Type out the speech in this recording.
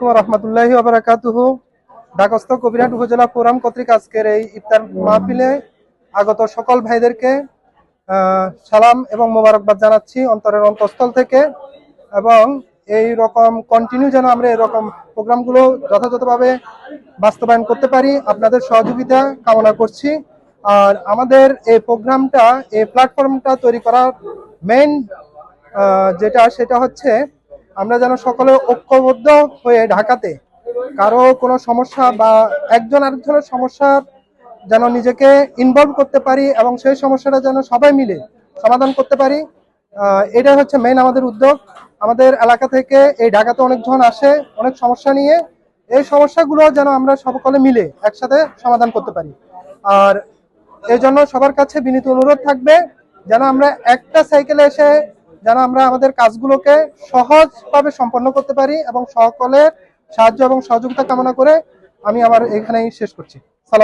আলাইকুম রহমতুল্লাহি বারাকাতুহু ঢাকস্থ কবিরহাট উপজেলা ফোরাম কর্তৃক আজকের এই ইফতার মাহফিলে আগত সকল ভাইদেরকে সালাম এবং মোবারকবাদ জানাচ্ছি অন্তরের অন্তঃস্থল থেকে এবং এই রকম কন্টিনিউ যেন আমরা এরকম প্রোগ্রামগুলো যথাযথভাবে বাস্তবায়ন করতে পারি, আপনাদের সহযোগিতা কামনা করছি। আর আমাদের এই প্রোগ্রামটা, এই প্ল্যাটফর্মটা তৈরি করার মেইন যেটা সেটা হচ্ছে আমরা যেন সকলে ঐক্যবদ্ধ হয়ে ঢাকাতে কারও কোনো সমস্যা বা একজন আরেকজনের সমস্যার যেন নিজেকে ইনভলভ করতে পারি এবং সেই সমস্যাটা যেন সবাই মিলে সমাধান করতে পারি এটা হচ্ছে মেইন আমাদের উদ্যোগ। আমাদের এলাকা থেকে এই ঢাকাতে অনেকজন আসে, অনেক সমস্যা নিয়ে। এই সমস্যাগুলো যেন আমরা সকলে মিলে একসাথে সমাধান করতে পারি। আর এই জন্য সবার কাছে বিনীত অনুরোধ থাকবে যেন আমরা একটা সাইকেলে এসে যেন আমরা আমাদের কাজগুলোকে সহজভাবে সম্পন্ন করতে পারি এবং সকলের সাহায্য এবং সহযোগিতা কামনা করে আমি আমার এখানেই শেষ করছি। সালাম